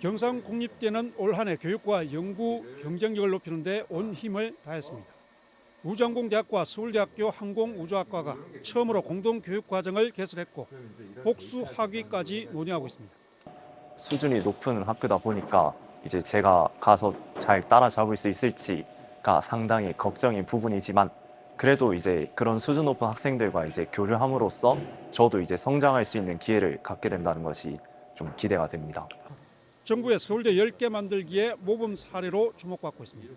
경상국립대는 올 한해 교육과 연구 경쟁력을 높이는 데 온 힘을 다했습니다. 우주항공대학과 서울대학교 항공우주학과가 처음으로 공동 교육 과정을 개설했고 복수 학위까지 논의하고 있습니다. 수준이 높은 학교다 보니까 이제 제가 가서 잘 따라잡을 수 있을지가 상당히 걱정인 부분이지만 그래도 이제 그런 수준 높은 학생들과 이제 교류함으로써 저도 이제 성장할 수 있는 기회를 갖게 된다는 것이 좀 기대가 됩니다. 정부의 서울대 10개 만들기의 모범 사례로 주목받고 있습니다.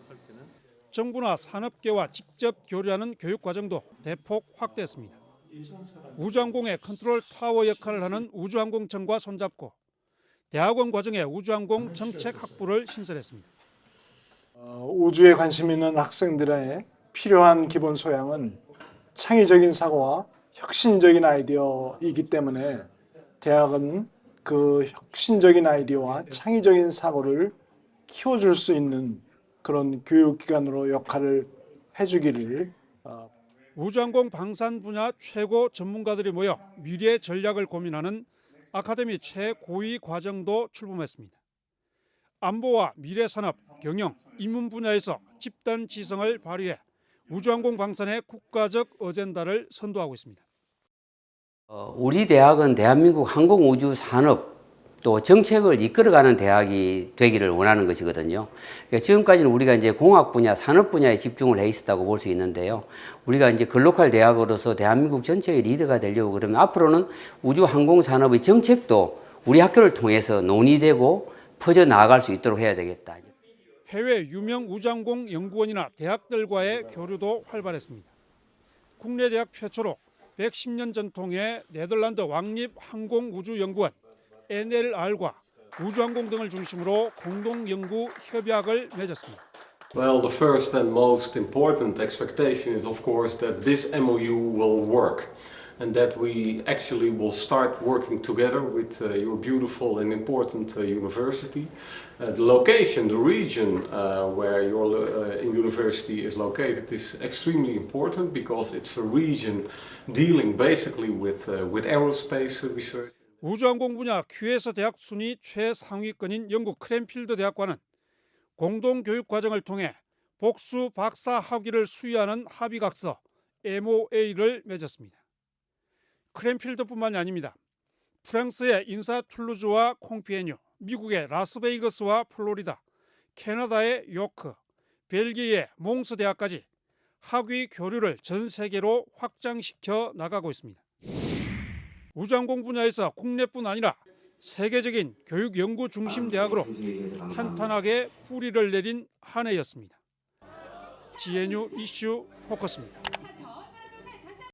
정부나 산업계와 직접 교류하는 교육 과정도 대폭 확대했습니다. 우주항공의 컨트롤 타워 역할을 하는 우주항공청과 손잡고 대학원 과정에 우주항공 정책 학부를 신설했습니다. 어, 우주에 관심 있는 학생들의 필요한 기본 소양은 창의적인 사고와 혁신적인 아이디어이기 때문에 대학은 그 혁신적인 아이디어와 창의적인 사고를 키워줄 수 있는 그런 교육기관으로 역할을 해주기를 어, 우주항공 방산 분야 최고 전문가들이 모여 미래 전략을 고민하는 아카데미 최고위 과정도 출범했습니다. 안보와 미래 산업, 경영, 인문 분야에서 집단 지성을 발휘해 우주항공 방산의 국가적 어젠다를 선도하고 있습니다. 어, 우리 대학은 대한민국 항공우주 산업 또 정책을 이끌어가는 대학이 되기를 원하는 것이거든요. 그러니까 지금까지는 우리가 이제 공학 분야, 산업 분야에 집중을 해 있었다고 볼 수 있는데요. 우리가 이제 글로컬 대학으로서 대한민국 전체의 리더가 되려고 그러면 앞으로는 우주 항공 산업의 정책도 우리 학교를 통해서 논의되고 퍼져 나아갈 수 있도록 해야 되겠다. 해외 유명 우주항공 연구원이나 대학들과의 교류도 활발했습니다. 국내 대학 최초로 110년 전통의 네덜란드 왕립 항공우주연구원 NLR과 우주항공 등을 중심으로 공동 연구 협약을 맺었습니다. Well, the first and most important expectation is, of course, that this MOU will work and that we actually will start working together with uh, your beautiful and important uh, university. Uh, the location, the region uh, where your uh, university is located is extremely important because it's a region dealing basically with, uh, with aerospace research. 우주항공 분야 QS 대학 순위 최상위권인 영국 크랜필드 대학과는 공동 교육 과정을 통해 복수 박사 학위를 수여하는 합의각서 MOA를 맺었습니다. 크랜필드뿐만이 아닙니다. 프랑스의 인사 툴루즈와 콩피에뉴, 미국의 라스베이거스와 플로리다, 캐나다의 요크, 벨기에의 몽스 대학까지 학위 교류를 전 세계로 확장시켜 나가고 있습니다. 우주항공 분야에서 국내뿐 아니라 세계적인 교육 연구 중심 대학으로 탄탄하게 뿌리를 내린 한 해였습니다. GNU 이슈 포커스입니다.